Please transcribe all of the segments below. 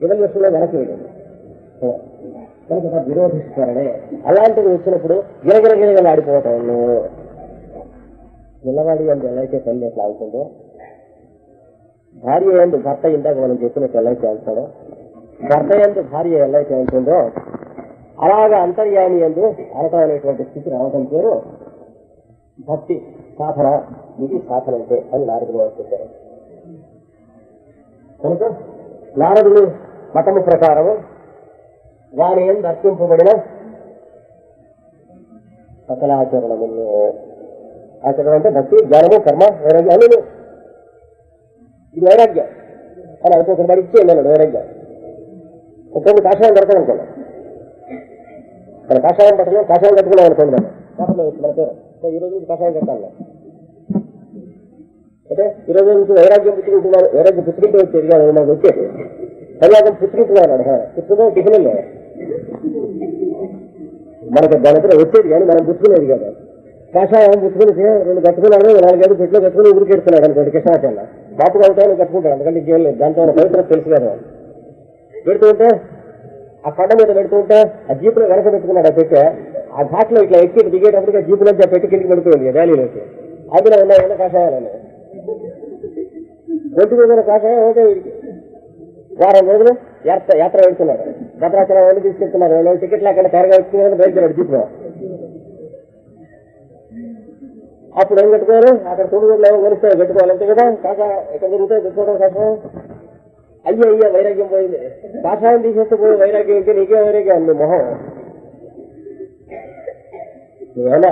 ఎవల్యూషన్లో వెనక్కి వెళ్ళింది కనుక విరోధిస్తారనే అలాంటివి వచ్చినప్పుడు గిరగిరగిరగా ఆడిపోవటం పిల్లవాడి అందు ఎలా అయితే తల్లి ఎట్లా అవుతుందో భార్య ఎందు భర్త ఇందాక మనం చెప్పినట్టు ఎలా అయితే అవుతాడో భర్త ఎందు భార్య ఎలా అయితే ఉంటుందో అలాగా అంతర్యామి ఎందు అనటం అనేటువంటి స్థితి రావటం పేరు భక్తి సాధన ఇది సాధన అంటే అని నారదుడు వారు కనుక నారదుని మతము ప్రకారము వారి ఎందు అర్పింపబడిన సకల ఆచరణములు ఆచరణ అంటే భక్తి జ్ఞానము కర్మ వైరాగ్యం అన్ని ఇది వైరాగ్యం అని అనుకోకుండా వాడు ఇచ్చి వెళ్ళాడు వైరాగ్యం ఒక్కొక్క కాషాయం దొరకదు అనుకోండి మన కాషాయం పట్టడం కాషాయం కట్టుకున్నాం అనుకోండి మనం కాపంలో వేసి మన పేరు సో ఈ రోజు నుంచి కాషాయం కట్టాలి అంటే ఈ రోజు నుంచి వైరాగ్యం పుచ్చుకుంటున్నాను వైరాగ్యం పుచ్చుకుంటూ వచ్చేది కాదు నాకు వచ్చేది. వైరాగ్యం పుచ్చుకుంటున్నాను పుచ్చుకుంటే టిఫిన్ మనకు దానిపై వచ్చేది కానీ మనం పుచ్చుకునేది కదా. కాషాయం పుచ్చుకుని రెండు కట్టుకున్నాడు నాలుగైదు పెట్లు కట్టుకుని ఉరికెడుతున్నాడు అనుకోండి కృష్ణాచార్య బాపుగా ఉంటాయని కట్టుకుంటాడు అందుకంటే ఇంకేం లేదు. దాంతో పవిత్ర తెలుసు కదా. పెడుతుంటే ఆ కొండ మీద పెడుతుంటే ఆ జీపులో వెనక పెట్టుకున్నాడు ఆ పెట్టె. ఆ ఘాట్లో ఇట్లా ఎక్కి దిగేటప్పటికి ఆ జీపులో పెట్టి కిందికి పెడుతుంది ర్యాలీలోకి అందులో ఉన్నాయి? కాషాయాలని ఒంటి మీద ఉన్న కాషాయం ఒకటే వీడికి వారం రోజులు యాత్ర యాత్ర వెళ్తున్నారు. భద్రాచలం వాళ్ళు తీసుకెళ్తున్నారు. వాళ్ళు టికెట్ లేకుండా త్వరగా వచ్చిందని బయలుదేరాడు జీపులో అప్పుడు ఏం కట్టుకోరు? అక్కడ తొమ్మిది ఏమో కొనిస్తే కట్టుకోవాలంటే కదా? కాక ఎక్కడ తిరుగుతాయి పెట్టుకోవడం కష్టం. అయ్యో అయ్యో వైరాగ్యం పోయింది. కాషాయం తీసేస్తే పోయి వైరాగ్యం ఇంకా నీకే వైరాగ్యం ఉంది మొహం. నువ్వేనా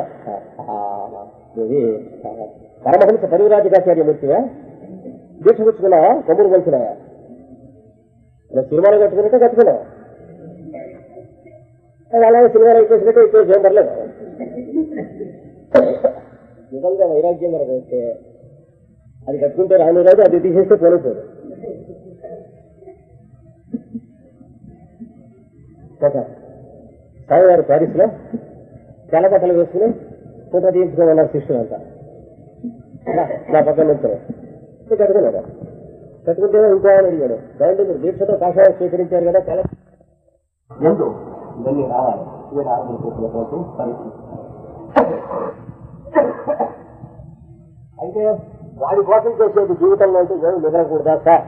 పరమహంస పరివిరాజకాచార్య మూర్తివా దీక్ష పుచ్చుకున్నావా కొమ్ముడు కలిసినావా ఇలా సినిమాలు కట్టుకున్నట్టే కట్టుకున్నావు. అలాగే సినిమాలు అయిపోసినట్టే అయిపోయి ఏం పర్లేదు. నిజంగా వైరాగ్యం కనుక వస్తే అది కట్టుకుంటే రాను రాదు అది తీసేస్తే పోలేదు ఒక గారు ప్యారిస్లో చాలా బట్టలు వేసుకుని ఫోటో తీయించుకోమన్నారు శిష్యులంతా. నా పక్కన నుంచి. కట్టుకున్నాడు కట్టుకుంటే ఉంటాయని అడిగాడు దాంట్లో మీరు దీక్షతో కాషాయం స్వీకరించారు కదా కల ఎందు? ఇవన్నీ రావాలి. ఇదే రావాలి పరిస్థితి. అయితే వాడి కోసం చేసేది జీవితంలో అంటే ఏమి మిగలకూడదా సార్?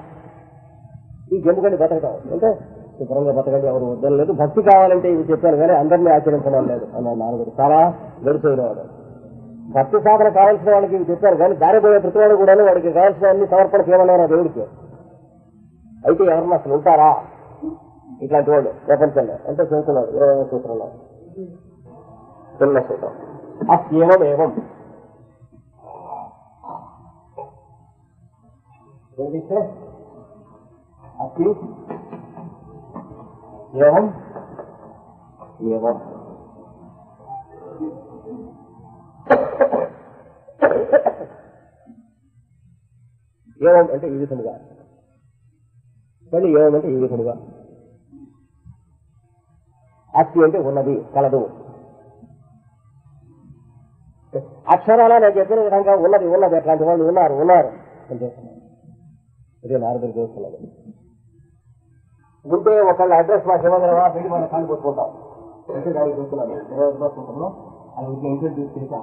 ఈ జమ్ముకండి బతకటం అంటే శుభ్రంగా బతకండి ఎవరు వద్దలేదు భక్తి కావాలంటే ఇవి చెప్పాను కానీ అందరినీ ఆచరించడం లేదు. అన్న నాలుగు చాలా గడిపోయిన భక్తి సాధన కావాల్సిన వాళ్ళకి చెప్పారు. కానీ దారిపోయే ప్రతివాడు కూడా వాడికి కావాల్సిన అన్ని సమర్పణ చేయమన్నారు దేవుడికి. అయితే ఎవరన్నా అసలు ఉంటారా? ఇట్లాంటి వాళ్ళు ప్రపంచంలో. అంటే చెబుతున్నాడు ఇరవై సూత్రంలో. చిన్న సూత్రం. అస్యేవం ఏవం ఏమిస్తే అస్తి ఏవం ఏవం ఏవం అంటే ఈ విధముగా మళ్ళీ ఏవం అంటే ఈ విధముగా అస్తి అంటే ఉన్నది కలదు అక్షరాల నేను చెప్పిన విధంగా ఉన్నది ఉన్నది అట్లాంటి వాళ్ళు ఉన్నారు ఉన్నారు అని చెప్తున్నాను ఇదే నారదుడు చేస్తున్నది ఉంటే ఒకళ్ళ అడ్రస్ మాకు ఇవ్వగలవా పెళ్ళి మన కాళ్ళు కొట్టుకుంటాం అంటే దానికి చూస్తున్నాను చూస్తున్నాను అది ఇంట్లో ఇంట్లో తీసుకెళ్తాం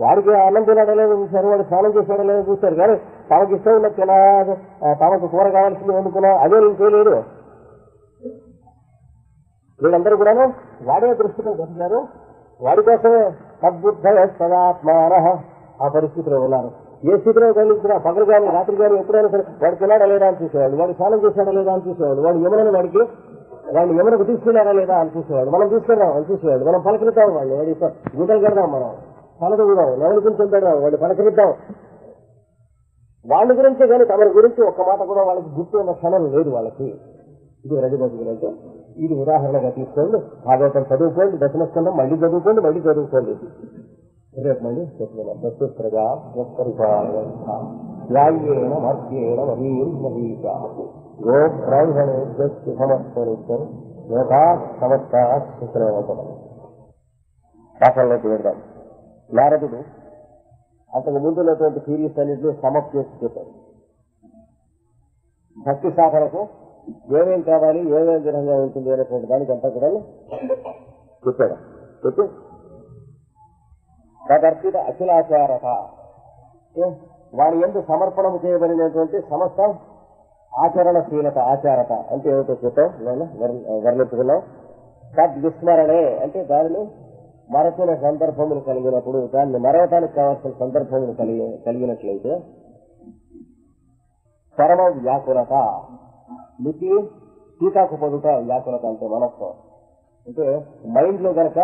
వాడికి అన్నం తినడం లేదు చూశారు వాడు స్నానం చేసాడో లేదో చూశారు కానీ తమకు ఇష్టం ఉన్న తిన తమకు కూర కావాల్సింది వండుకున్నా అదే నేను చేయలేదు వీళ్ళందరూ కూడాను వాడే దృష్టితో చెప్తున్నారు వాడి కోసమే సద్బుద్ధ సదాత్మాన ఆ పరిస్థితిలో ఉన్నారు. ఏ స్థితిలో కలిగించినా పగలు కానీ రాత్రి కానీ ఎప్పుడైనా సరే వాడు తినాడా లేదా అని చూసేవాడు వాడు స్నానం చేశాడా లేదా అని చూసేవాడు వాడు యమునని వాడికి వాడిని ఎవరికి తీసుకెళ్ళారా లేదా అని చూసేవాడు మనం తీసుకెళ్దాం అని చూసేవాడు మనం పలకరిద్దాం వాడిని వాడి కడదాం మనం. పలకూడదాం ఎవరి గురించి చెందాం వాళ్ళు పలకరిద్దాం. వాళ్ళ గురించే కానీ తమ గురించి ఒక్క మాట కూడా వాళ్ళకి గుర్తు ఉన్న క్షణం లేదు వాళ్ళకి. ఇది రజబోజులు అంటే ఇది ఉదాహరణగా తీసుకోండి. భాగవతం చదువుకోండి దశమస్కంధం మళ్ళీ చదువుకోండి మళ్ళీ చదువుకోండి. రేపు మళ్ళీ చెప్తున్నాం ప్రత్యుత్తరగా వ్యాయేణ మర్త్యేణ మహీం మహీష గో బ్రాహ్మణే సమస్తరిద్దరు లోకా సమస్త శుక్రవంతం పాఠంలోకి వెళ్దాం. నారదుడు అంతకు ముందున్నటువంటి ఉన్నటువంటి అన్నింటినీ సమప్ చేసి చెప్పాడు. భక్తి సాధనకు ఏమేం కావాలి ఏమేం విధంగా ఉంటుంది అనేటువంటి దానికి అంతా కూడా చెప్పాడు. చెప్పి తదర్పిత అఖిలాచారత. వారి ఎందు సమర్పణము చేయబడినటువంటి సమస్త ఆచరణశీలత ఆచారత అంటే ఏమిటో చెప్పాం నేను వర్ణించుకున్నాం తద్విస్మరణే అంటే దానిని మరచిన సందర్భములు కలిగినప్పుడు దాన్ని మరవటానికి కావాల్సిన సందర్భములు కలిగి కలిగినట్లయితే పరమ వ్యాకులత నీకు టీకాకు పొందుట వ్యాకులత అంటే మనస్సు. అంటే మైండ్లో గనక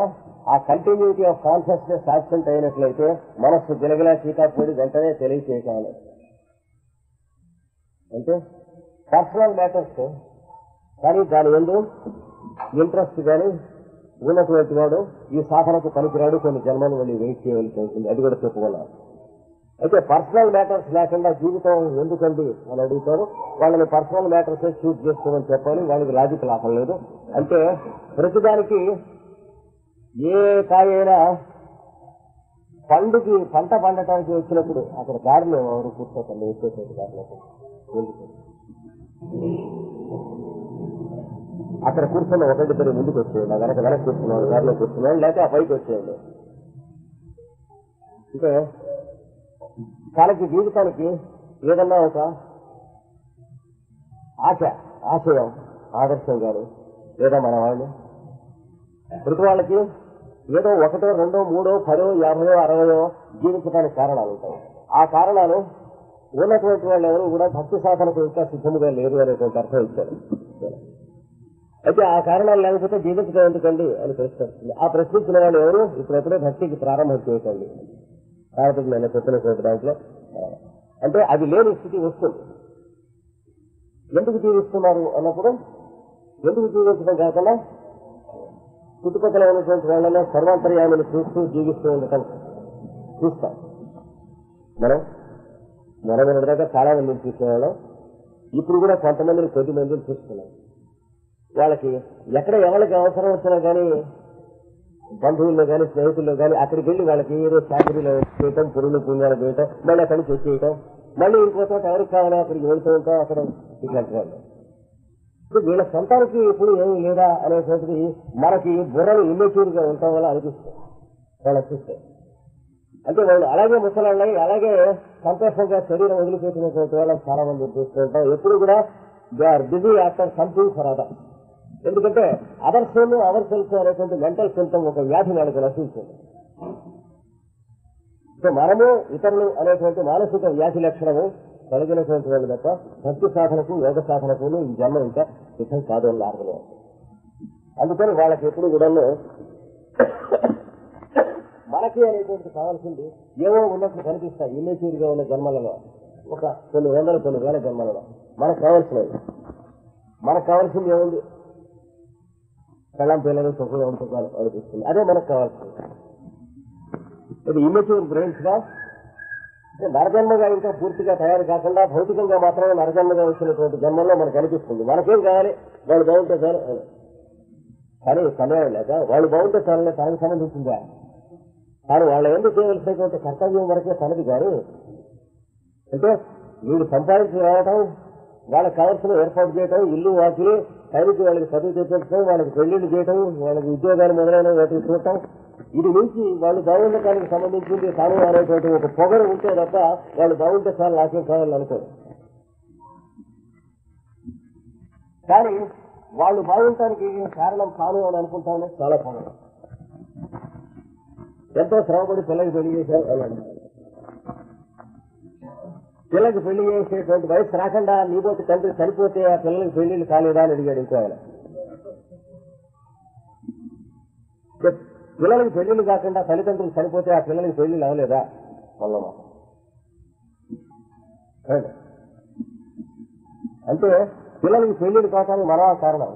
ఆ కంటిన్యూటీ ఆఫ్ కాన్షియస్నెస్ యాబ్సెంట్ అయినట్లయితే మనస్సు గిలగిలా చీకాకు వెంటనే తెలియచేయాలి అంటే పర్సనల్ మ్యాటర్స్ కానీ దాని ఎందు ఇంట్రెస్ట్ కానీ ఉన్నటువంటి వాడు ఈ సాధనకు పనికిరాడు కొన్ని జన్మలు వెళ్ళి వెయిట్ చేయవలసి ఉంటుంది. అది కూడా చెప్పుకున్నాను అయితే పర్సనల్ మ్యాటర్స్ లేకుండా జీవితం ఎందుకండి అని అడుగుతారు. వాళ్ళని పర్సనల్ మ్యాటర్స్ షూట్ చేసుకోమని చెప్పాలి. వాళ్ళకి లాజిక్ లాభం లేదు. అంటే ప్రతిదానికి ఏ కాయైనా పండుకి పంట పండటానికి వచ్చినప్పుడు అక్కడ దారిలో ఎవరు కూర్చోకండి వచ్చేసేది దారిలో అక్కడ కూర్చున్న ఒకరిద్దరు ముందుకు వచ్చేయండి. ఆ వెనక వెనక కూర్చున్నాడు దారిలో కూర్చున్నాడు లేకపోతే ఆ పైకి వచ్చేయండి. అంటే తనకి జీవితానికి ఏదన్నా ఒక ఆశ ఆశయం ఆదర్శం గారు లేదా మన వాళ్ళు ప్రతి వాళ్ళకి ఏదో ఒకటో రెండో మూడో పదో యాభయో అరవయో జీవించడానికి కారణాలు ఉంటాయి. ఆ కారణాలు ఉన్నటువంటి వాళ్ళు ఎవరు కూడా భక్తి సాధనకు ఇంకా సిద్ధముగా లేరు అనేటువంటి అర్థం ఇచ్చారు. అయితే ఆ కారణాలు లేకపోతే జీవించడం ఎందుకండి అని ప్రశ్న వస్తుంది. ఆ ప్రశ్నించిన వాళ్ళు ఎవరు? ఇప్పుడెప్పుడే భక్తికి ప్రారంభం చేయకండి కాబట్టి నేను చెప్పినటువంటి దాంట్లో. అంటే అది లేని స్థితి వస్తుంది. ఎందుకు జీవిస్తున్నారు అన్నప్పుడు? ఎందుకు జీవించడం కాకుండా చుట్టుపక్కల ఉన్నటువంటి వాళ్ళలో సర్వాంతర్యామిని చూస్తూ జీవిస్తూ ఉండటం చూస్తాం. మనం మనం ఉన్నదాకా చాలా మందిని చూసేవాళ్ళం ఇప్పుడు కూడా కొంతమందిని కొద్ది మందిని చూస్తున్నాం. వాళ్ళకి ఎక్కడ ఎవరికి అవసరం వచ్చినా కానీ బంధువుల్లో కానీ స్నేహితుల్లో కానీ అక్కడికి వెళ్ళి వాళ్ళకి ఏదో చాకరీలు చేయటం పురుగులు పుణ్యాలు చేయటం మళ్ళీ అక్కడి నుంచి వచ్చేయటం మళ్ళీ ఇంకో చోట ఎవరికి కావాలో అక్కడికి వెళ్తూ ఉంటాం అక్కడ ఇట్లాంటి వాళ్ళు ఇప్పుడు వీళ్ళ సొంతానికి ఇప్పుడు ఏమీ లేదా అనేటువంటిది మనకి బుర్రలు ఇమ్మేచ్యూర్గా ఉండటం వల్ల అనిపిస్తుంది. వాళ్ళు చూస్తే అంటే వాళ్ళు అలాగే ముసలాళ్ళై అలాగే సంతోషంగా శరీరం వదిలిపెట్టినటువంటి వాళ్ళని చాలా మంది చూస్తూ ఉంటాం. ఎప్పుడు కూడా they are busy after something for other. ఎందుకంటే అదర్ సెల్ అవర్ సెల్స్ అనేటువంటి మెంటల్ సెల్తం ఒక వ్యాధి వాళ్ళకి నశించింది. సో మనము ఇతరులు అనేటువంటి మానసిక వ్యాధి లక్షణము కలిగినటువంటి వాళ్ళు తప్ప భక్తి సాధనకు యోగ సాధనకు ఈ జన్మ ఇంకా సిద్ధం కాదు అని అర్థం అందుకని వాళ్ళకి ఎప్పుడు కూడా మనకి అనేటువంటి కావాల్సింది ఏవో ఉన్నట్లు కనిపిస్తాయి ఇమ్మేచూరిగా ఉన్న జన్మలలో. ఒక కొన్ని వందల కొన్ని వేల జన్మలలో మనకు కావాల్సినవి. మనకు కావాల్సింది ఏముంది? కళ్ళం పిల్లలు సుఖంగా ఉంటున్నారు అనిపిస్తుంది. అదే మనకు కావాల్సింది. ఇది ఇమెచ్యూర్ బ్రెయిన్స్గా నరజన్మగా ఇంకా పూర్తిగా తయారు కాకుండా భౌతికంగా మాత్రమే నరజన్మగా వచ్చినటువంటి జన్మల్లో మనకు అనిపిస్తుంది మనకేం కావాలి? వాళ్ళు బాగుంటే సార్ కానీ సమయం లేక వాళ్ళు బాగుంటే చాలని తనకు సంబంధించిందా? కానీ వాళ్ళ ఎందుకు చేయవలసినటువంటి కర్తవ్యం వరకే తనది కానీ అంటే వీడు సంపాదించి రావటం వాళ్ళకి కావాల్సిన ఏర్పాటు చేయటం ఇల్లు వాకిలి టైంకి వాళ్ళకి చదువు చేపించడం వాళ్ళకి పెళ్ళిళ్ళు చేయటం వాళ్ళకి ఉద్యోగాలు మొదలైన వాటికి చూడటం. ఇది నుంచి వాళ్ళు బాగుండటానికి సంబంధించింది తాను అనేటువంటి ఒక పొగరు ఉంటే తప్ప వాళ్ళు బాగుంటే సార్ నాకేం కావాలని అనుకోరు. కానీ వాళ్ళు బాగుంటానికి కారణం కాను అని అనుకుంటానే చాలా పొగరు. ఎంతో శ్రమపడి పిల్లకి పెళ్ళి చేశారు అని పిల్లలకు పెళ్ళి చేసేటువంటి వయసు రాకుండా నీబోటి తండ్రి చనిపోతే ఆ పిల్లలకి పెళ్ళిళ్ళు కాలేదా అని అడిగాడు ఇంకో ఆయన. పిల్లలకు పిల్లలకి పెళ్ళిళ్ళు కాకుండా తల్లిదండ్రులు చనిపోతే ఆ పిల్లలకి పెళ్ళిళ్ళు అవలేదా మల్లమ్మ అంటే పిల్లలకి పెళ్ళిళ్ళు కావటానికి మరో కారణం.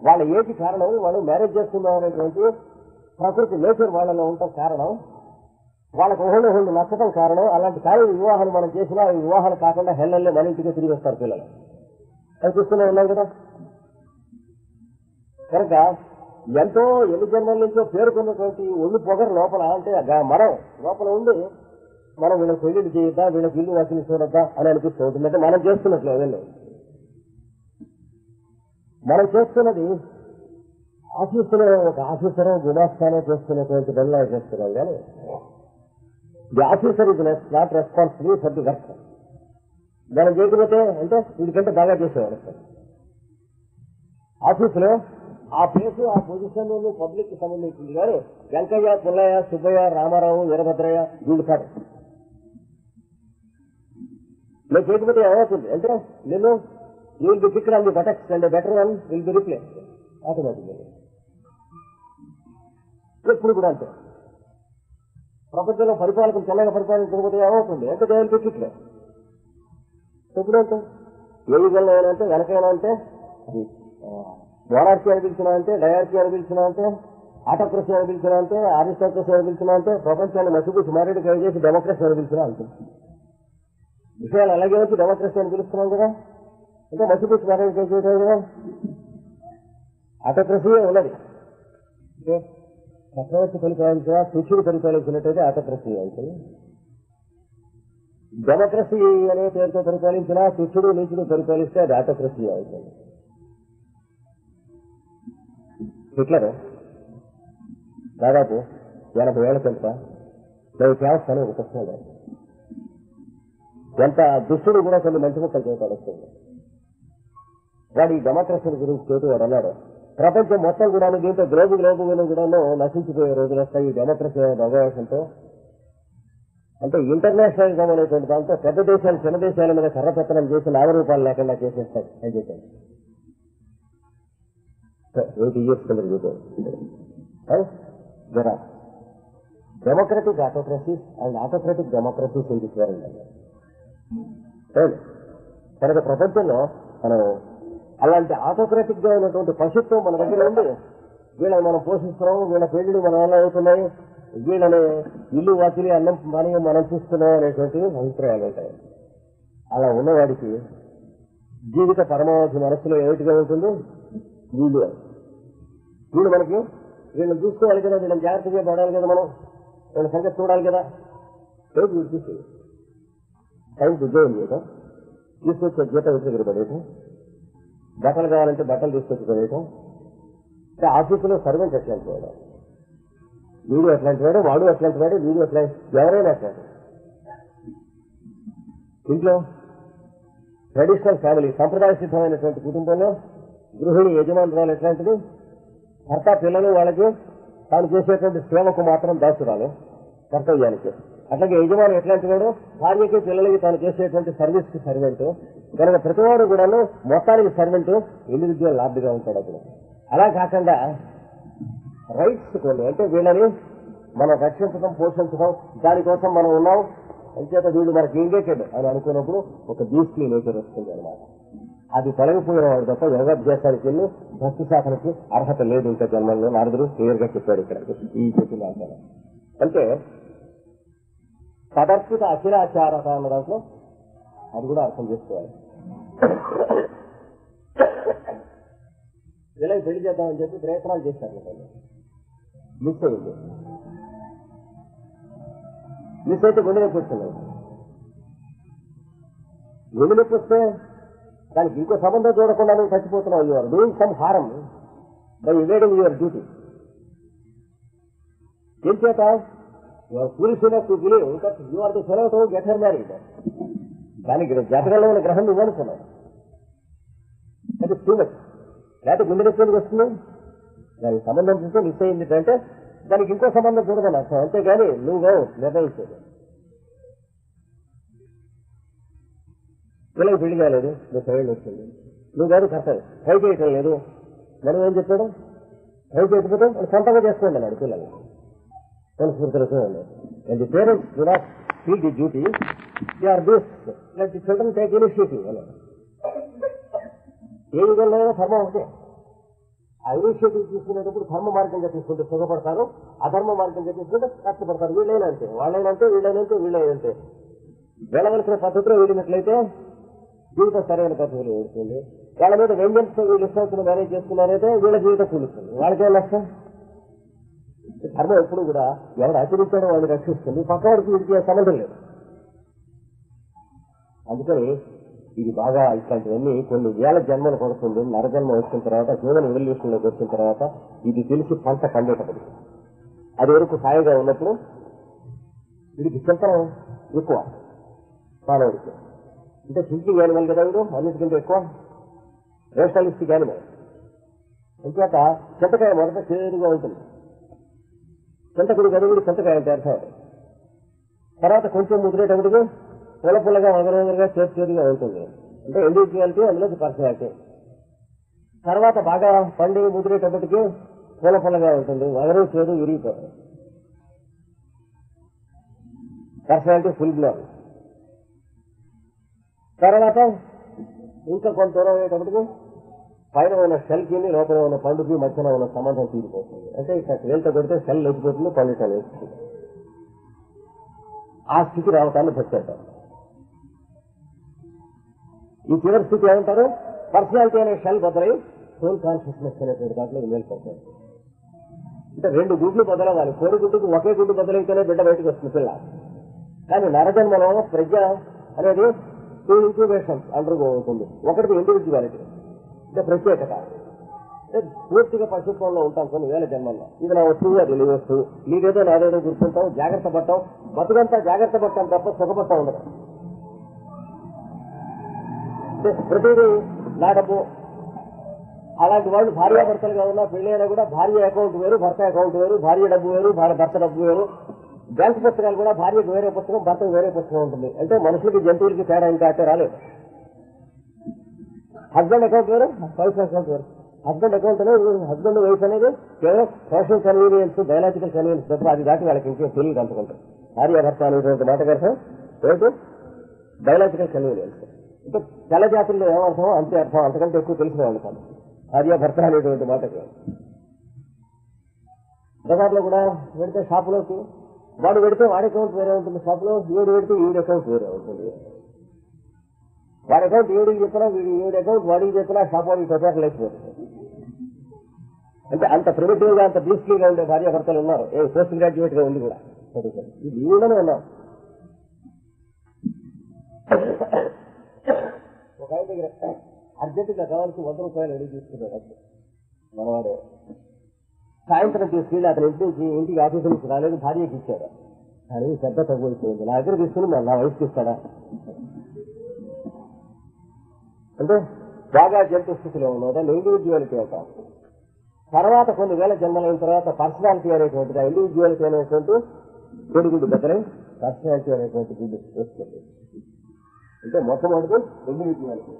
వాళ్ళ ఏజ్ కారణం వాళ్ళు మ్యారేజ్ చేసుకుందాం అనేటువంటి ప్రకృతి నేచర్ వాళ్ళలో ఉండటం కారణం. వాళ్ళకు ఒకళ్ళు ఒకళ్ళు నచ్చటం కారణం అలాంటి కానీ వివాహాలు మనం చేసినా ఈ వివాహాలు కాకుండా హెల్లల్లే మన ఇంటికి తిరిగి వస్తారు పిల్లలు. అది చూస్తూనే ఉన్నాం కదా? కనుక ఎంతో ఎన్ని జన్మల నుంచో పేరుకున్నటువంటి ఒళ్ళు పొగరు లోపల అంటే మనం లోపల ఉండి మనం వీళ్ళకి పెళ్ళి చేయొద్దా? వీళ్ళకి ఇల్లు వసూలు చూడొద్దా అని అనిపిస్తుంది అంటే మనం చేస్తున్నట్లు వీళ్ళు మనం చేస్తున్నది ఆఫీసులో ఒక ఆఫీసరో గుమాస్తానో చేస్తున్నటువంటి పనిలా చేస్తున్నాం కానీ the officer is not responsible for the work మనం చేయకపోతే అంటే వీడికంటే బాగా చేసేవాడు సార్ ఆఫీసులో ఆ ప్లేస్ ఆ పొజిషన్ పబ్లిక్ సంబంధించింది కానీ వెంకయ్య పుల్లయ్య సుబ్బయ్య రామారావు వీరభద్రయ్య వీళ్ళు కాదు. నేను చేయకపోతే ఏమవుతుంది? అంటే నేను you will be picked on the buttocks and better one will be replace ఆటోమేటిక్గా ఎప్పుడు కూడా అంతే. ప్రపంచంలో పరిపాలకులు తెల్లగా పరిపాలించకపోతే ఏమవుతుంది? అంటే దే విల్ బి ఎప్పుడు అంటే ఏ యుగంలో అంటే వెనకైనా అంటే అది మోనార్కీ అనిపించినా అంటే డయార్సీ అనిపించినా అంటే ఆటోక్రసీ అనిపించినా అంటే ఆరిస్టోక్రసీ అనిపించినా అంటే ప్రపంచాన్ని మసిపూసి మారేడు కై చేసి డెమోక్రసీ అనిపించినా అనిపిస్తుంది విషయాలు అలాగే వచ్చి డెమోక్రసీ అని పిలుస్తున్నాం కదా? అంటే మసిపూసి మారేడు కై చేయడం కదా? ఆటోక్రసీయే ఉన్నది. చక్రవర్తి పరిపాలించిన శిష్యుడు పరిపాలించినట్టయితే ఆటోక్రసీ అవుతుంది డెమోక్రసీ అనే పేరుతో పరిపాలించినా శిష్యుడు నీచుడు పరిపాలిస్తే అది ఆటోక్రసీ అవుతుంది హిట్లర్ దాదాపు ఎనభై ఏళ్ళ కింద నేను చేస్తాను ఒక ప్రశ్న ఎంత దుష్టుడు కూడా కొన్ని మంచి ముక్కలు చేయటాడు వాడు ఈ డెమోక్రసీ గురించి చేతి వాడు అన్నాడు. ప్రపంచం మొత్తం కూడా దీంతో గ్లోబు గ్లోబు కూడా నశించిపోయే రోజులు వస్తాయి. డెమోక్రసీ అనే అవకాశంతో అంటే ఇంటర్నేషనల్గా అనేటువంటి దాంతో పెద్ద దేశాలు చిన్న దేశాల మీద కర్రపెత్తనం చేసి నామరూపాలు లేకుండా చేసేస్తాయి అని చెప్పాను ఎయిటీ ఇయర్స్ కింద చెప్పాడు జరా. Democratic autocracies and autocratic democracies in this తర్వాత ప్రపంచంలో మనం అలాంటి ఆటోక్రటిక్గా ఉన్నటువంటి పశుత్వం మన దగ్గర ఉంది. వీళ్ళని మనం పోషిస్తున్నాం వీళ్ళ పెళ్ళిళ్ళు మన వల్ల అవుతున్నాయి వీళ్ళని ఇల్లు వాకిలి అన్నం పానీయం మనం చూస్తున్నాం అనేటువంటి అభిప్రాయాలు ఉంటాయి. అలా ఉన్నవాడికి జీవిత పరమావధి మనస్సులో ఏమిటిగా ఉంటుంది? వీళ్ళు. వీళ్ళు మనకి వీళ్ళని చూసుకోవాలి కదా వీళ్ళని జాగ్రత్తగా పడాలి కదా మనం. వీళ్ళ సంగతి చూడాలి కదా. ఏది చూసి టైం ఉద్యోగం చేయటం తీసుకొచ్చే జీతం దగ్గర పడేయటం బట్టలు కావాలంటే బట్టలు తీసుకొచ్చి కొనేయటం అంటే ఆఫీసులో సర్వెంట్ ఎట్లాంటి వాడు వీడు ఎట్లాంటి వాడు వాడు ఎట్లాంటి వాడు వీడు ఎట్లా ఎవరైనా అట్లాంటి ఇంట్లో ట్రెడిషనల్ ఫ్యామిలీ సంప్రదాయ సిద్ధమైనటువంటి కుటుంబంలో గృహిణి యజమానురాలు ఎట్లాంటిది? భర్త పిల్లలు వాళ్ళకి తాను చేసేటువంటి సేవకు మాత్రం దాచురాలు కర్తవ్యానికి. అట్లాగే యజమాని ఎట్లాంటి వాడు? భార్యకి పిల్లలకి తాను చేసేటువంటి సర్వీస్కి సర్వెంట్. కనుక ప్రతివాడు కూడాను మొత్తానికి సర్వెంట్ ఇండివిజువల్ లాభ్గా ఉంటాడు అక్కడ అలా కాకుండా రైట్స్ కొన్ని అంటే వీళ్ళని మనం రక్షించడం పోషించడం దానికోసం మనం ఉన్నాం. అంచేత వీళ్ళు మనకి ఇండేటెడ్ అని అనుకున్నప్పుడు ఒక బీస్లీ నేచర్ వస్తుంది అనమాట అది తొలగిపోయిన వాడు తప్ప యోగాభ్యాసానికి వెళ్ళి భక్తి శాఖకి అర్హత లేదు ఇంకా జన్మల్లో నారదుడు క్లియర్గా చెప్పాడు ఇక్కడ ఈ చెప్పిన అంటే తదర్పిత అఖిలాచారత అన్న దాంట్లో అది కూడా అర్థం చేసుకోవాలి. వీళ్ళకి పెళ్ళి చేద్దామని చెప్పి ప్రయత్నాలు చేశారు మిస్ అయింది. మిస్ అయితే గుండె నొప్పి వస్తున్నాయి గుండె నొప్పి వస్తే దానికి ఇంకో సంబంధం చూడకుండా నువ్వు చచ్చిపోతున్నావు you are doing some harm by evading your duty ఏం చేత? Your foolish to believe that you are the సెలవు టు గెట్ హర్ మ్యారీడ్ దానికి జాతకంలో ఉన్న గ్రహం నువ్వు అనుకున్నావు. అది టూ మచ్ లేకపోతే గుండె నొప్పి ఎందుకు వస్తుంది? దానికి సంబంధం చూస్తే మిస్ అయింది అంటే దానికి ఇంకో సంబంధం చూడదని అర్థం అంతేగాని నువ్వు నిర్ణయించేది పిల్లలు పెళ్ళి కాలేదు నువ్వు పెళ్ళి వచ్చింది నువ్వు కాదు కర్తవ్యం ట్రై చేయటం లేదు. మనం ఏం చెప్పాడు? ట్రై చేయకపోతే వాళ్ళు సొంతంగా చేసుకోండి అన్నాడు పిల్లలు. మనస్ఫూర్తిలో చూడండి and the parents do not feel the duty they are base let the children take initiative అన్నాడు. ఏ యుగంలో ధర్మం ఒకటే ఆ ఇనిషియేటివ్ తీసుకునేటప్పుడు ధర్మ మార్గంగా తీసుకుంటే సుఖపడతారు అధర్మ మార్గంగా తీసుకుంటే కష్టపడతారు. వీళ్ళైనంతే అంతే వీళ్ళైనంతే వీళ్ళైనంతే. వెళ్ళవలసిన పద్ధతిలో వెళ్ళినట్లయితే జీవితం సరైన పద్ధతిలో వెళ్తుంది వాళ్ళ మీద వెంజన్స్ వీళ్ళు ఇష్టం మేనేజ్ చేసుకున్నారైతే వీళ్ళ జీవితం కూలుస్తుంది. వాళ్ళకేం నష్టం? ధర్మం ఎప్పుడు కూడా ఎవరు ఆచరించాడో వాళ్ళు రక్షిస్తుంది. పక్కవాడికి వీడికి సంబంధం లేదు. అందుకని ఇది బాగా ఇట్లాంటివన్నీ కొన్ని వేల జన్మలు పడుతుంది నరజన్మ వచ్చిన తర్వాత హ్యూమన్ ఎవల్యూషన్లోకి వచ్చిన తర్వాత ఇది తెలిసి పంట పండేటప్పుడు అది వరకు హాయిగా ఉన్నప్పుడు వీడికి చింతనం ఎక్కువ. మానవుడికి. అంటే థింకింగ్ యానిమల్ కదా వీడు? అన్నిటికంటే ఎక్కువ. రేషనలిస్టిక్ యానిమల్ అంతేక చింతకాయ మొదట చేరుగా ఉంటుంది. చింతకుడి గదువుడు చింతకాయ అంటే అర్థం తర్వాత కొంచెం ముదిరేటప్పటికి పుల్ల పుల్లగా వగరవగరగా చేతి చేతిగా ఉంటుంది అంటే ఇండివిజువాలిటీ అందులోకి పర్సనాలిటీ తర్వాత బాగా పండి ముదిరేటప్పటికి పూల పుల్లగా ఉంటుంది వదరు చేదు విరిగిపోతుంది. పర్సనాలిటీ ఫుల్ బ్లోన్ తర్వాత ఇంకా కొంత దూరం అయ్యేటప్పటికి పైన ఉన్న సెల్కి లోపల ఉన్న పండుకి మధ్యన ఉన్న సంబంధం తీరిపోతుంది. అంటే ఇక్కడ వేలతో కొడితే సెల్ లేచిపోతుంది పండు లేచిపోతుంది. ఆ స్థితి రావటాన్ని భక్తి ఈ చివరి స్థితి ఏమంటారు? పర్సనాలిటీ అనే షెల్ బదులై సోల్ కాన్షియస్నెస్ అనేటువంటి దాంట్లో మేల్కొంటారు అంటే రెండు గుడ్లు బదలవాలి కోడి గుడ్డుకు ఒకే గుడ్డు బదులైతేనే బిడ్డ బయటకు వస్తుంది పిల్ల. కానీ నరజన్మలో ప్రజ అనేది టూ ఇంక్యుబేషన్స్ అండర్గో అవుతుంది. ఒకటిది ఇండివిజువాలిటీ అంటే ప్రత్యేకత. అంటే పూర్తిగా పశుత్వంలో ఉంటాం కొన్ని వేల జన్మల్లో. ఇది నా వస్తువు అది నీ వస్తువు నీదేదో నాదేదో గుర్తుంటాం జాగ్రత్త పడటం బతుకంతా జాగ్రత్త పడటం తప్ప సుఖపడతా ఉండదు. ప్రతిదీ నా డబ్బు అలాంటి వాళ్ళు భార్యాభర్తలుగా కాకుండా పెళ్ళి అయినా కూడా భార్య అకౌంట్ వేరు భర్త అకౌంట్ వేరు భార్య డబ్బు వేరు భార్య భర్త డబ్బు వేరు. బ్యాంక్ పుస్తకాలు కూడా భార్యకు వేరే పుస్తకం భర్తకు వేరే పుస్తకం ఉంటుంది. అంటే మనుషులకి జంతువులకి తేడా ఇంకా అయితే రాలేదు. హస్బెండ్ అకౌంట్ వేరు వైఫ్ అకౌంట్ వేరు. హస్బెండ్ అకౌంట్ అనేది హస్బెండ్ వైఫ్ అనేది కేవలం సోషల్ కన్వీనియన్స్ బయలాజికల్ కన్వీనియన్స్ తప్ప అది దాటి వాళ్ళకి ఇంకేం తెలియదు అనుకుంటారు భార్య భర్త అనేటువంటి మాట కదా ఏంటి? బయలాజికల్ కన్వీనియన్స్ అంటే తెల్ల జాతుల్లో ఏమర్థమో అంతే అర్థం. అంతకంటే ఎక్కువ తెలిసిన వాళ్ళు కాదు. భార్య భర్త అనేటువంటి మాటకి. బజార్లో కూడా పెడితే షాపులోకి వాడు పెడితే వాడి అకౌంట్ వేరే ఉంటుంది షాపులో వీడు పెడితే వీడి అకౌంట్ వేరే ఉంటుంది. వాడి అకౌంట్ వీడికి చెప్పినా వీడి ఏడు అకౌంట్ వాడికి చెప్పినా షాప్ వాడికి ప్రచారం లేకపోతుంది అంటే అంత ప్రిమిటివ్గా అంత బ్యూస్ఫుల్ ఉండే భార్యాభర్తలు ఉన్నారు. ఏ పోస్ట్ గ్రాడ్యుయేట్గా ఉంది కూడా. ఇది వీళ్ళనే ఉన్నాం. ఒక ఆయన దగ్గర అర్జెంటుగా కావాల్సి వంద రూపాయలు అడిగి తీసుకున్నాడు డబ్బు మనవాడు. సాయంత్రం తీసుకెళ్ళి అతను ఇంటికి ఇంటికి ఆఫీసు నుంచి రాలేదు భార్యకి ఇచ్చాడు. కానీ పెద్ద తగ్గిపోయింది నా దగ్గర తీసుకుని నా వయసుకి ఇస్తాడా? అంటే బాగా జంతు స్థితిలో ఉన్నదా ఇండివిజువాలిటీ అంటాం. తర్వాత కొన్ని వేల జన్మలైన తర్వాత పర్సనాలిటీ అనేటువంటిది ఇండివిజువాలిటీ అనేటువంటి కొడుగుడు బెదరై పర్సనాలిటీ అనేటువంటి వస్తుంది గుడ్డు వస్తుంది అంటే మొట్టమొదటి ఇండివిజువాలిటీ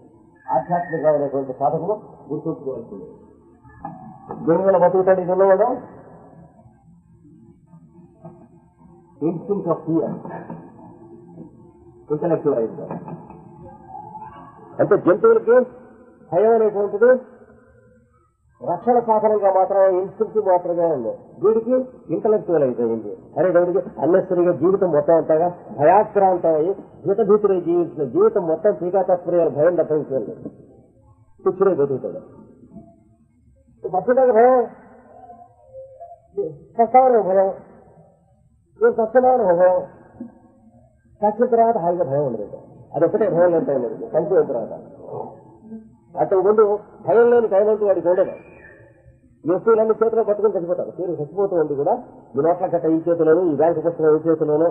ఆధ్యాత్మిక అనేటువంటి సాధకులు గుర్తుంచుకోవాల్సింది దేనివల్ల బతుకుతాడు ఇది ఉన్నవాడు ఇన్స్టింక్ట్ ఆఫ్ ఫియర్ ఇంటలెక్చువల్ అంటే జంతువులకి భయం అనేటువంటిది రక్షణ సాధనంగా మాత్రమే ఇన్స్టింక్ట్ మాత్రమే ఉంది. వీడికి ఇంటలెక్చువల్ అయిపోయింది అనేటువంటిది అన్నెసరిగా జీవితం మొత్తం అంతగా? భయాక్రాంతమై భీతభీతుడై జీవించిన జీవితం మొత్తం టీకాతత్పర్యాలు భయం తప్పించుకోండి పిచ్చుడే బతుకుతాడు. బతుకుతాడు భయం. కష్టమైన భయం. నేను కష్టమైన భయం. చచ్చిన తర్వాత హాయిగా భయం ఉండదు. అదొకటే భయం ఎంత ఉండదు చనిపోయిన తర్వాత. అతని ముందు భయం లేని టైం అంటూ వాడికి ఉండదు. ఈ వస్తువులన్నీ చేతిలో పట్టుకుని చచ్చిపోతారు మీరు చచ్చిపోతూ ఉండి కూడా మీ నోట్ల కట్ట ఈ చేతిలోను ఈ బ్యాంకు పుస్తకం ఈ చేతిలోను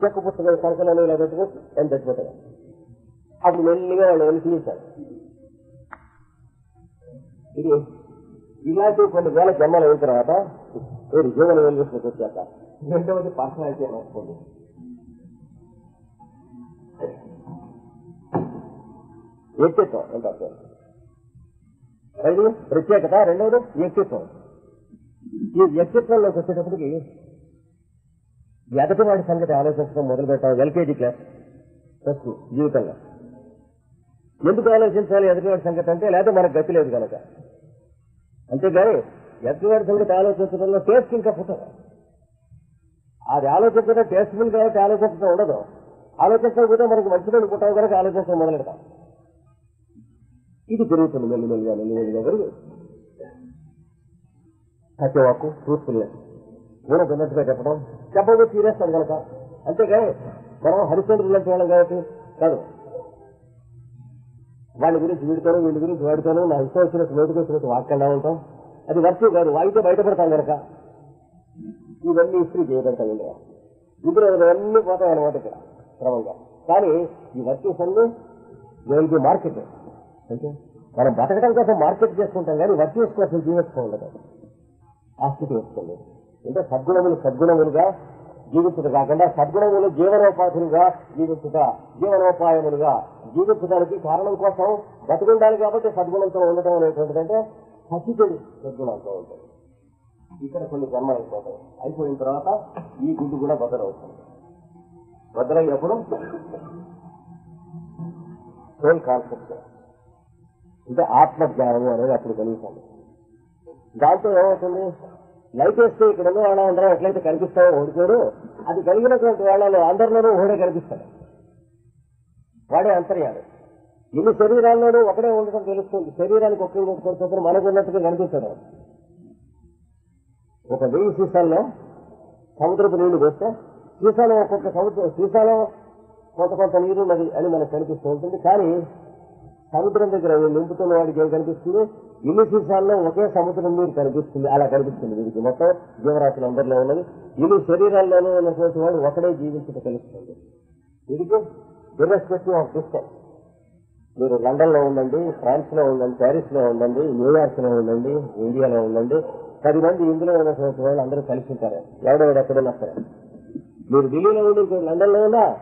చెక్కు పుస్తకం కనకలను ఇలా పెట్టుకుని ఎంత చచ్చిపోతారు అప్పుడు మెల్లిగా వాళ్ళు వెళ్ళి తీయించారు ఇది ఇలాంటి కొన్ని వేల జన్మలు అయిన తర్వాత మీరు జీవన వెలుగులోకి వచ్చాక రెండవది పర్సనాలిటీ అని వస్తుంది వ్యక్తిత్వం అంటారు రెండు ప్రత్యేకత రెండవది వ్యక్తిత్వం. ఈ వ్యక్తిత్వంలోకి వచ్చేటప్పటికి ఎదటివాడి సంగతి ఆలోచించడం మొదలు పెట్టాం ఎల్కేజీ క్లాస్ ఫస్ట్ జీవితంలో. ఎందుకు ఆలోచించాలి ఎదటివాడి సంగతి అంటే లేదా మనకు గతి లేదు కనుక. అంతేగాని ఎదటివాడి సంగతి ఆలోచించడంలో టేస్ట్ ఇంకా పుట్టదు. అది ఆలోచించడం టేస్ట్ఫుల్ కాబట్టి ఆలోచించడం ఉండదు. ఆలోచించకపోతే మనకు మంచిదని పుట్టావు కనుక ఆలోచించడం మొదలెడతాం. ఇది పెరుగుతుంది మెల్లిమెల్లిగా మెల్లిమెల్లిగా పెరిగి సత్యవాకు ట్రూత్ఫుల్నెస్ ఊర విన్నట్టుగా చెప్పడం. చెప్పబోతే సీరియస్ కనుక. అంతేగా మనం హరిశ్చంద్రులు అంటే వాళ్ళం కాబట్టి కాదు. వాళ్ళ గురించి వీడితోనూ వీళ్ళ గురించి వాడితోనూ నా ఇష్టం వచ్చినట్టు నోటికి వచ్చినట్టు వాక్యంగా ఉంటాం? అది వర్షం కాదు వాయితే బయటపడతాం కనుక. ఇవన్నీ ఇస్త్రీ చేయబడతాయి ఇందులో. ఇవన్నీ పోతాయి అనమాట ఇక్కడ క్రమంగా. కానీ ఈ వర్చెస్ అన్ని దేనికి మార్కెట్. అంటే మనం బ్రతకడం కోసం మార్కెట్ చేసుకుంటాం కానీ వర్చెస్ కోసం జీవించుకోండి ఆ స్థితి వస్తుంది అంటే సద్గుణములు సద్గుణములుగా జీవించడం కాకుండా సద్గుణములు జీవనోపాధులుగా జీవించుట జీవనోపాయములుగా జీవించడానికి కారణం కోసం బతుకుండాలి కాబట్టి సద్గుణంతో ఉండటం అనేటువంటిది అంటే హసితుడు సద్గుణంతో ఉంటుంది. ఇక్కడ కొన్ని జన్మలు అయిపోతాయి. అయిపోయిన తర్వాత ఈ గుడ్డు కూడా బద్దలవుతుంది. బద్దలయ్యేప్పుడు సోల్ కాన్సెప్ట్. అంటే ఆత్మజ్ఞానము అనేది అప్పుడు కలుగుతుంది దాంతో ఏమవుతుంది? లైట్ వేస్తే ఇక్కడ ఉన్న వాళ్ళ అందరూ ఎట్లయితే కనిపిస్తావో ఓడిపోడు అది కలిగినటువంటి వాళ్ళలో అందరిలోనూ ఓడే కనిపిస్తాడు. వాడే అంతర్యాడు ఇన్ని శరీరాల్లోనూ ఒకడే ఉండటం తెలుస్తుంది. శరీరానికి ఒకే ఉన్నటువంటి మనకు ఉన్నట్టుగా కనిపిస్తాడు. ఒక వెయ్యి సీసాల్లో సముద్రపు నీళ్ళు పోస్తే సీసాలో ఒక్కొక్క సముద్రం సీసాలో కొంత కొంత నీరు ఉన్నది అని మనకు కనిపిస్తూ ఉంటుంది. కానీ సముద్రం దగ్గర నింపుతున్న వాడికి ఏం కనిపిస్తుంది? ఇన్ని సీసాల్లో ఒకే సముద్రం నీరు కనిపిస్తుంది. అలా కనిపిస్తుంది వీడికి. మొత్తం జీవరాశులు అందరిలో ఉన్నది ఇన్ని శరీరాల్లోనే ఉన్నటువంటి వాడు ఒకడే జీవించడం తెలుస్తుంది. వీడికి ఇర్రెస్పెక్టివ్ ఆఫ్ డిస్టెన్స్ మీరు లండన్లో ఉండండి ఫ్రాన్స్లో ఉండండి ప్యారిస్లో ఉండండి న్యూయార్క్లో ఉండండి ఇండియాలో ఉండండి. పది మంది ఇందులో ఉన్నటువంటి వాళ్ళు అందరూ కలిసి ఉంటారు. ఎవడెవడు సరే మీరు ఢిల్లీలో ఉండి లండన్లో ఉన్నా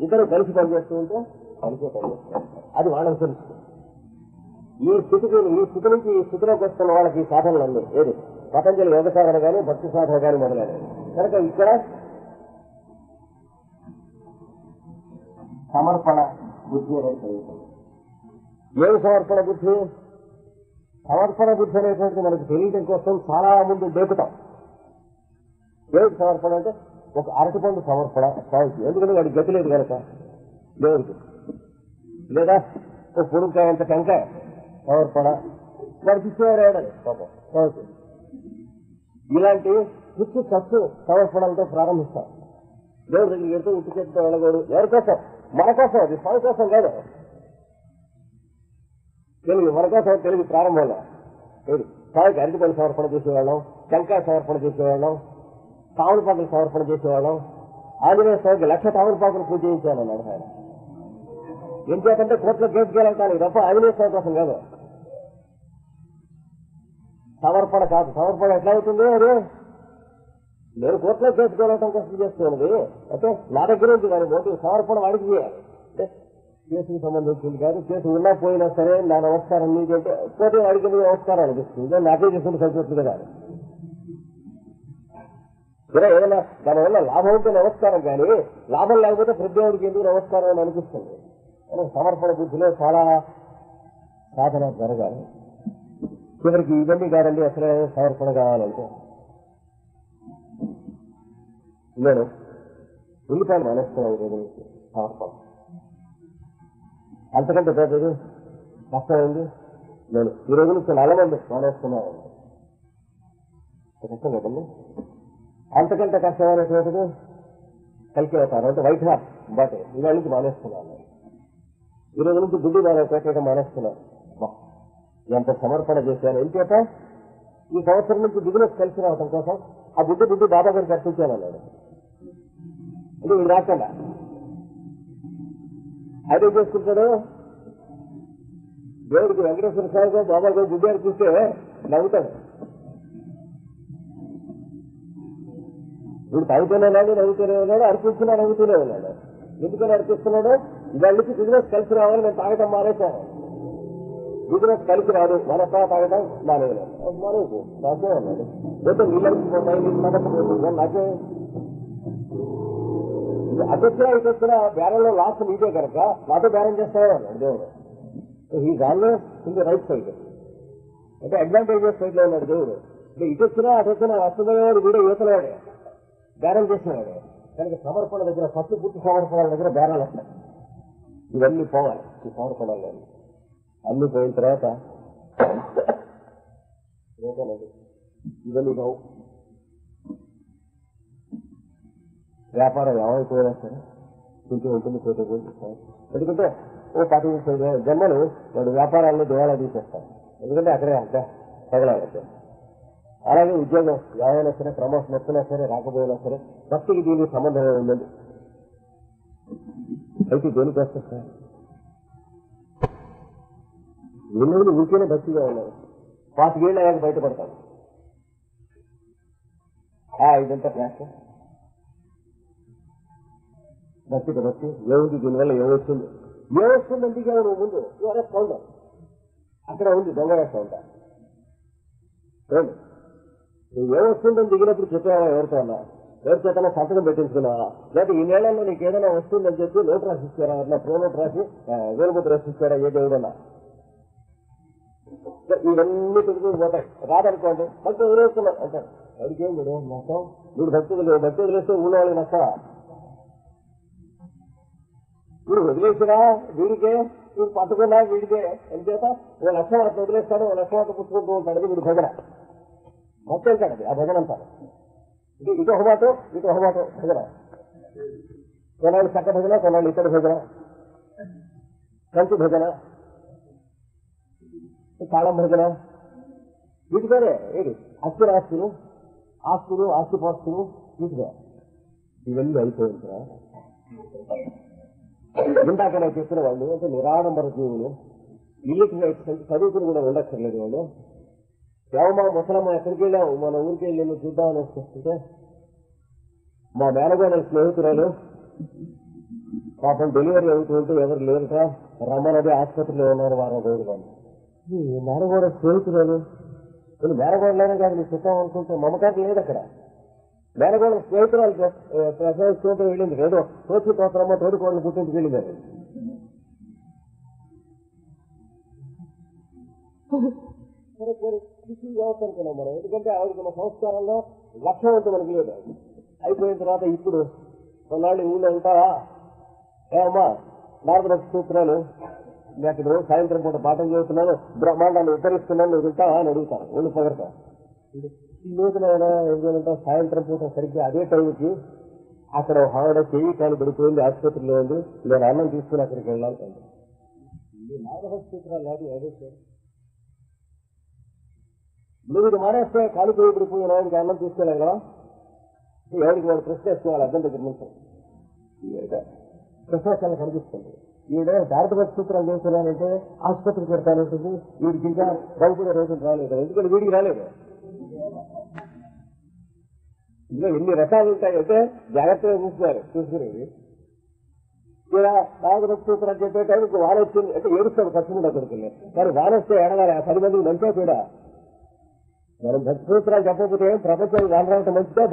ఇద్దరు కలిసి పనిచేస్తూ ఉంటే కలిసే అది వాళ్ళకి తెలుసు ఈ స్థితికి ఈ స్థితి నుంచి ఈ స్థితిలోకి వస్తున్న వాళ్ళకి ఈ సాధనలు అన్నీ ఏది? పతంజలి యోగ సాధన కానీ భక్తి సాధన కానీ మొదలైనవి. కనుక ఇక్కడ సమర్పణ బుద్ధి అనేది కలుగుతుంది ఏమి సమర్పణ బుద్ధి? సమర్పణ బుద్ధి అనేటువంటిది మనకు తెలియడం కోసం చాలా ముందు డేపుతాం దేవుడికి సమర్పణ అంటే ఒక అరటిపండు సమర్పణ. స్వామికి ఎందుకంటే వాడికి గతి లేదు కనుక. దేవుడికి లేదా ఒక పొడుగుకాయ అంత టెంకాయ సమర్పణ వాడికి ఇచ్చేవాడు ఏడాది పాపం. ఇలాంటి పిచ్చి ఖర్చు సమర్పణలతో ప్రారంభిస్తాం. దేవుడి దగ్గరికి వెళ్తూ ఇంటి చేతితో వెళ్ళకూడదు. ఎవరి కోసం? మన కోసం అది స్వామి కోసం కాదు. తెలుగు మన కోసం తెలుగు ప్రారంభంలో. ఏది? స్వామికి అరటిపండు సమర్పణ చేసేవాళ్ళం టెంకాయ సమర్పణ చేసేవాళ్ళం తామలపాకులు సమర్పణ చేసేవాళ్ళం. ఆంజనేయ స్వామికి లక్ష తామలపాకులు పూజ చేయించాలన్నాడు ఆయన. ఏం చేతంటే కేసు కేసుకెళ్ళాలి తప్ప అవినీతి స్వామి కాదు. సమర్పణ కాదు. సమర్పణ ఎట్లా అవుతుంది అది? నేను కోర్టులో చేసుకోవడం కోసం చేస్తున్నది అంటే నా దగ్గర ఉంది కానీ మోటివ్ సమర్పణ వాడికి చేయాలి అంటే కేసుకు సంబంధించింది కాదు కేసు ఉన్నా పోయినా సరే నా నమస్కారం నీకు అంటే పోతే వాడికి నమస్కారం అనిపిస్తుంది నాకే చేసుకుంటే సరిపోతుంది కదా. సరే ఏదైనా దానివల్ల లాభం ఉంటే నమస్కారం కానీ లాభం లేకపోతే ప్రతి ఎందుకు నమస్కారం అని అనిపిస్తుంది. మనకు సమర్పణ బుద్ధిలో చాలా సాధన జరగాలి. చివరికి ఇవన్నీ కాదండి అసలే సమర్పణ కావాలంటే. నేను ఉల్లిపాయలు మానేస్తున్నాను ఈరోజు నుంచి సమర్పణ? అంతకంటే పెద్దది కష్టమైంది నేను ఈ రోజు నుంచి నలమంది మానేస్తున్నాను కష్టం కదండి అంతకంటే కష్టమైనటువంటిది కలిసి అవుతారు అంటే వైట్ హార్ట్ బట్ ఇవాళ నుంచి మానేస్తున్నాను ఈ రోజు నుంచి గుడ్డి మానే పెట్టడం మానేస్తున్నాను ఎంత సమర్పణ చేశాను ఎందుచేత ఈ సంవత్సరం నుంచి బిజినెస్ కలిసి రావడం కోసం ఆ బుద్ధి బుద్ధి బాబా గారికి అర్పించాను అన్నాడు అంటే ఇది రాకుండా. ఆయన ఏం చేసుకుంటాడు? దేవుడికి వెంకటేశ్వర స్వామిగా బాబా గారు బుద్ధి అర్పిస్తే నవ్వుతాడు. వీడు తాగుతూనే ఉన్నాడు నవ్వుతూనే ఉన్నాడు అర్పించినా నవ్వుతూనే ఉన్నాడు. ఎందుకని అర్పిస్తున్నాడు? ఇవాళ నుంచి బిజినెస్ కలిసి రావాలి నేను తాగటం మానేసాను బిజినెస్ కలిసి రాదు మనసా తాగటం మానేయలేదు. మానేసి నాకే ఉన్నాడు లేదా నీళ్ళకి పోతాయి నీళ్ళు తాగకపోతుంది నాకే. అటొచ్చినా ఇటు బేరంలో లాస్ నీదే కనుక నాతో బేరం చేస్తాడు దేవుడు ఈ always in the right side అంటే అడ్వాంటేజెస్ సైడ్లో ఉన్నాడు దేవుడు. అంటే ఇటు వచ్చినా అటు వచ్చినా వస్తుందనేవాడు కూడా యువతలవాడే బేరం చేసినవాడే. కనుక సమర్పణ దగ్గర ఫస్ట్ పూర్తి సమర్పణల దగ్గర బేరాలు వస్తాయి ఇవన్నీ పోవాలి. ఈ సమర్పణలు అన్ని పోయిన తర్వాత ఏదోనండి, ఇవన్నీ పోవు. వ్యాపారం ఏమైపోయినా సరే కొంచెం ఉంటుంది పోతే పోయి ఎందుకంటే ఓ పాతి జన్మలు వాడు వ్యాపారాలను దేవాలా తీసేస్తాడు. ఎందుకంటే అక్కడే అంత తగలాలి అలాగే ఉద్యోగం ఏమైనా సరే ప్రమోషన్ వచ్చినా సరే రాకపోయినా సరే భక్తికి దీనికి సంబంధం ఉందండి అయితే దేనికి వస్తుంది సార్. ఎన్నోళ్ళు ఊరికేనే భక్తిగా ఉన్నారు పాతికేళ్ళు అయ్యాక బయటపడతాను ఇదంతా ఫ్లాష్ భక్తి భక్తి. ఏముంది? దీనివల్ల ఏమొస్తుంది? ఏమొస్తుంది అంటే నువ్వు ముందు ఎవరో సౌండ్ అక్కడ ఉంది దొంగ వేస్తా ఉంటా నువ్వు ఏమొస్తుందని దిగినప్పుడు చెప్పావా ఎవరితో అన్నా ఎవరి చేతన సంతకం పెట్టించుకున్నావా? లేదా ఈ నెలలో నీకు ఏదైనా వస్తుందని చెప్పి నోట్ రాసి ఇచ్చారా అట్లా ప్రో నోట్ రాసి వేలుముద్ర రాసి ఇచ్చారా ఏ దేవుడన్నా ఇవన్నీ పెట్టుకుని పోతాయి. రాదనుకోండి భక్తి వదిలేస్తున్నాం అంటే అడిగే మీరు లేదు నష్టం? వీడు భక్తి వదిలే భక్తి వదిలేస్తే ఊళ్ళో వాళ్ళకి నష్టమా? మీరు వదిలేసినా వీడికే మీరు పట్టుకున్నా వీడికే. ఎందుచేత? ఓ లక్ష అట్లా వదిలేస్తాడు ఓ లక్ష అట్లా పుచ్చుకుంటూ ఉంటాడు అది వీడు భజన. మొత్తం వెళ్తాడు ఆ భజన అంటారు ఇటు ఒక మాట ఇటు ఒక మాట భజన. కొన్నాళ్ళు చక్క భజన కొన్నాళ్ళు ఇతర భజన. కంచి భజన. తాళం భజన. వీటితోనే ఏది? అస్థిరాస్తులు ఆస్తులు ఆస్తిపాస్తులు వీటిగా ఇవన్నీ అయిపోయిన ఇందాక నేను చెప్పిన వాళ్ళు అంటే నిరాడంబర జీవులు ఇల్లుకి చదువుకుని కూడా ఉండక్కర్లేదు వాళ్ళు. ఏమమ్మా ముసలమ్మ ఎక్కడికి వెళ్ళావు? మన ఊరికి వెళ్ళి నువ్వు చూద్దామని వస్తుంటే మా మేనగోడ స్నేహితురాలు. పాపం డెలివరీ అవుతుంటే ఎవరు లేరుట రమ్మనది ఆసుపత్రిలో ఉన్నారు వారం రోజులు ఈ మేనగోడ స్నేహితురాలు. నేను మేనగోడలోనే కాదు నీకు చూద్దాం అనుకుంటే మమకారం లేదు అక్కడ. మేనగోడ స్నేహితురాలు ప్రసవిస్తుంటే వెళ్ళింది. ఏదో తోచి తోత్రమ్మ తోడుకోడలు పుట్టింటికి వెళ్ళింది. అది. సరే, సరే, ఇది వ్యవస్థ అనుకున్నాం మనం. ఎందుకంటే ఆవిడకి మన సంస్కారంలో లక్ష్యం అంటే మనకి లేదు అయిపోయిన తర్వాత ఇప్పుడు కొన్నాళ్ళు ఊళ్ళో ఉంటావా ఏమమ్మా నారద సూత్రాలు. నేను ఇక్కడ రోజు సాయంత్రం పూట పాఠం చదువుతున్నాను బ్రహ్మాండాన్ని ఉత్తరిస్తున్నాను నువ్వు వింటావా అని అడుగుతాను ఒళ్ళు పొగడతా లేదు నాయన ఏం చేయాలంటే సాయంత్రం పూట సరిగ్గా అదే టైంకి అక్కడ ఆవిడ చెయ్యి కాలు పడిపోయింది ఆసుపత్రిలో ఉంది. నేను అన్నం తీసుకుని అక్కడికి వెళ్ళాలి. అంది. సూత్రాలు కాదు అదే సార్ నువ్వు ఇది మానేస్తే కాలు పోయి పడిపోయిన ఆయనకి అన్నం తీసుకెళ్ళగలవా ఎవరికి వాడు ప్రశ్న వేసుకోవాలి అర్థం దగ్గర నుంచి. ప్రశ్న కనిపిస్తుంది. ఈడే భారత పరిస్థితులు చేస్తున్నానంటే ఆసుపత్రికి పెడతానంటుంది వీడికి ఇంకా భయపడే రోజులు రాలేదు. ఎందుకంటే వీడికి రాలేదు. ఇందులో ఎన్ని రకాలు ఉంటాయంటే జాగ్రత్తగా చూస్తున్నారు. చూసుకునేది. ఇలా భారత సూత్రాలు చెప్పే టైంకి వాన వచ్చింది అంటే ఏడుస్తాడు ఖర్చు కూడా అక్కడికి వెళ్ళి. కానీ వాన వస్తే ఏడవాలి ఆ పది మందికి మంచిగా కూడా మనం భక్తి సూత్రాలు చెప్పకపోతే ప్రపంచానికి వాన రావటం మంచిదా?